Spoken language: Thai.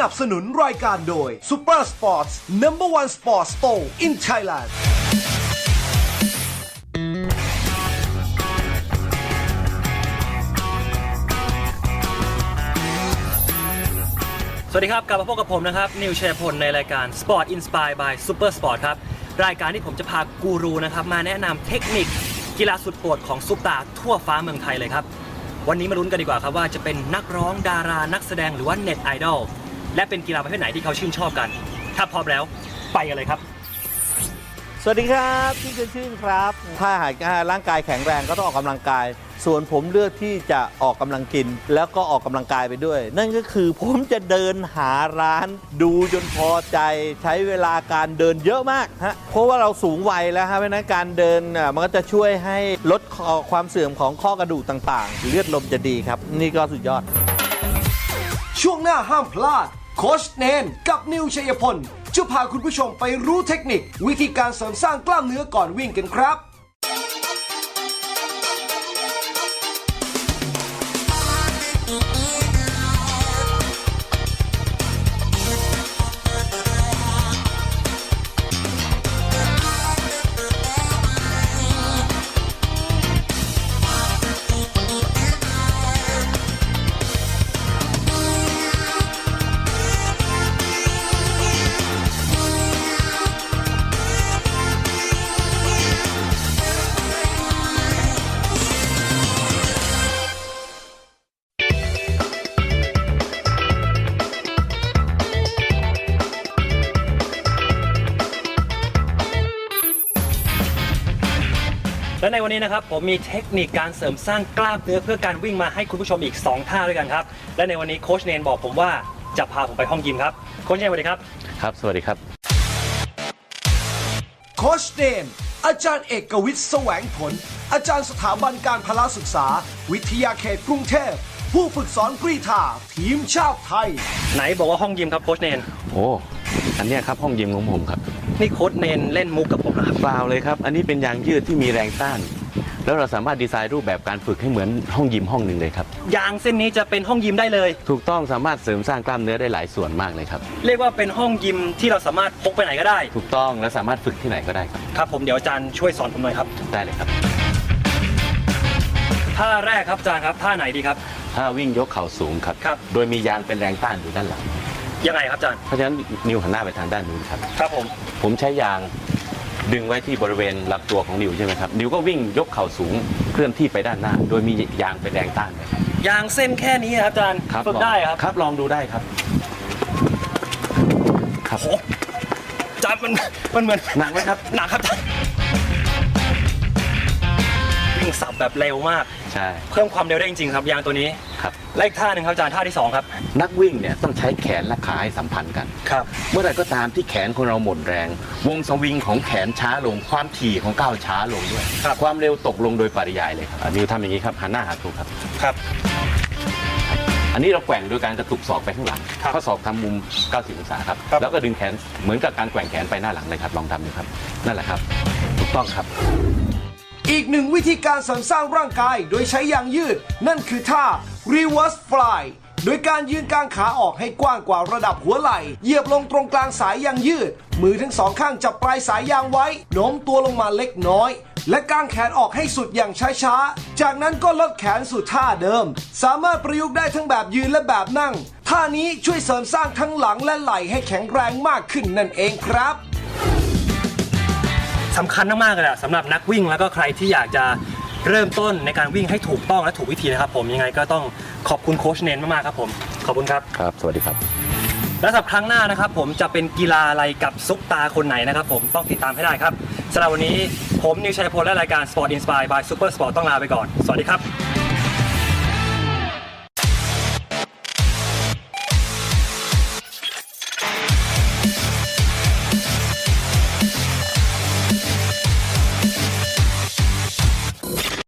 นับสนุนรายการโดย Super Sports Number One Sports Store in Thailand สวัสดีครับ กลับมาพบกับผมนะครับ นิวเชยพลในรายการ Sport Inspired by Super Sport ครับ รายการที่ผมจะพากูรูนะครับ มาแนะนำเทคนิค กีฬาสุดโปรดของซุปตาทั่วฟ้าเมืองไทยเลยครับ วันนี้มาลุ้นกันดีกว่าครับว่าจะเป็นนักร้องดารานักแสดงหรือว่าเน็ตไอดอล และเป็นกีฬาประเภทไหนที่เขาชื่นชอบกัน ถ้าพร้อมแล้วไปกันเลยครับ สวัสดีครับพี่ชื่นชื่นครับ ถ้าหากร่างกายแข็งแรงก็ต้องออกกำลังกาย ส่วนผมเลือกที่จะออกกำลังกิน แล้วก็ออกกำลังกายไปด้วย นั่นก็คือผมจะเดินหาร้านดูจนพอใจ ใช้เวลาการเดินเยอะมากฮะเพราะว่าเราสูงวัยแล้วฮะเพราะฉะนั้นการเดินอะมันก็จะช่วยให้ลดความเสื่อมของข้อกระดูกต่างๆ เลือดลมจะดีครับ นี่ก็สุดยอด ช่วงหน้าห้ามพลาด โคชเนน กับนิวชัยพลจะพาคุณผู้ชมไปรู้เทคนิค วิธีการเสริมสร้างกล้ามเนื้อก่อนวิ่งกันครับ และในวันนี้นะครับผมมีเทคนิคการเสริมสร้างกล้ามเนื้อเพื่อการวิ่งมาให้คุณผู้ชมอีก 2 ท่าด้วยกันครับ และในวันนี้โค้ชเนนบอกผมว่าจะพาผมไปห้องยิมครับโค้ชเนนสวัสดีครับ ครับ สวัสดีครับ โคชเนนอาจารย์เอกวิทย์แสวงผล อาจารย์สถาบันการพละศึกษา วิทยาเขตกรุงเทพ ผู้ฝึกสอนกรีฑาทีมชาติไทย ไหนบอกว่าห้องยิมครับโค้ชเนน โอ้ อันเนี้ยครับห้องยิมของผมครับนี่โค้ชเนนเล่นมุกกับผมนะครับเปล่าเลยครับ อันนี้เป็นยางยืดที่มีแรงต้าน แล้วเราสามารถดีไซน์รูปแบบการฝึกให้เหมือนห้องยิมห้องหนึ่งเลยครับ ยางเส้นนี้จะเป็นห้องยิมได้เลย ถูกต้องสามารถเสริมสร้างกล้ามเนื้อได้หลายส่วนมากเลยครับ เรียกว่าเป็นห้องยิมที่เราสามารถพกไปไหนก็ได้ ถูกต้องและสามารถฝึกที่ไหนก็ได้ครับครับผมเดี๋ยวอาจารย์ช่วยสอนผมหน่อยครับได้เลยครับ ท่าแรกครับอาจารย์ครับท่าไหนดีครับ ถ้าวิ่งยกเข่าสูงครับ ครับ โดยมียางเป็นแรงต้านอยู่ด้านหลัง ยังไงครับอาจารย์เพราะฉะนั้นนิ้วหันหน้าไปทางด้านนู้นครับ ครับผม ผมใช้ยางดึงไว้ที่บริเวณลำตัวของนิ้วใช่ไหมครับ นิ้วก็วิ่งยกเข่าสูงเคลื่อนที่ไปด้านหน้า โดยมียางเป็นแรงต้านเลยครับยางเส้นแค่นี้ครับอาจารย์ครับฝึกลองได้ครับ ครับลองดูได้ครับ ครับโอ้อาจารย์มันมันเหมือนหนักไหมครับ หนักครับอาจารย์ วิ่งสับแบบเร็วมาก ใช่ เพิ่มความเร็วได้จริงๆครับยางตัวนี้ครับและอีกท่าหนึ่งครับอาจารย์ท่าที่สองครับ นักวิ่งเนี่ยต้องใช้แขนและขาให้สัมพันธ์กัน ครับ เมื่อไหรก็ตามที่แขนของเราหมดแรง วงสวิงของแขนช้าลง ความถี่ของก้าวช้าลงด้วยครับความเร็วตกลงโดยปริยายเลยครับอะนิวทำอย่างนี้ครับหันหน้าหาถูกครับ ครับ อันนี้เราแกว่งโดยการกระตุกศอกไปข้างหลังครับข้อศอกทำมุม 90 องศาครับ ครับ แล้วก็ดึงแขนเหมือนกับการแกว่งแขนไปหน้าหลังเลยครับ ลองทำดูครับ นั่นแหละครับ ถูกต้องครับ อีกหนึ่งวิธีการเสริมสร้างร่างกายโดยใช้ยางยืด นั่นคือท่า reverse fly โดยการยืนกลางขาออกให้กว้างกว่าระดับหัวไหล่ เหยียบลงตรงกลางสายยางยืด มือทั้งสองข้างจับปลายสายยางไว้โน้มตัวลงมาเล็กน้อย และกางแขนออกให้สุดอย่างช้าๆ จากนั้นก็ลดแขนสู่ท่าเดิม สามารถประยุกต์ได้ทั้งแบบยืนและแบบนั่ง ท่านี้ช่วยเสริมสร้างทั้งหลังและไหล่ให้แข็งแรงมากขึ้นนั่นเองครับ สำคัญมากๆเลยอะสำหรับนักวิ่งแล้วก็ใครที่อยากจะเริ่มต้นในการวิ่งให้ถูกต้องและถูกวิธีนะครับผมยังไงก็ต้องขอบคุณโค้ชเนนมากๆครับผมขอบคุณครับ ครับ สวัสดีครับ และสำหรับครั้งหน้านะครับผมจะเป็นกีฬาอะไรกับซุปตาคนไหนนะครับผมต้องติดตามให้ได้ครับสำหรับวันนี้ผมนิวชัยพลและรายการ Sport Inspire by Super Sport ต้องลาไปก่อน สวัสดีครับ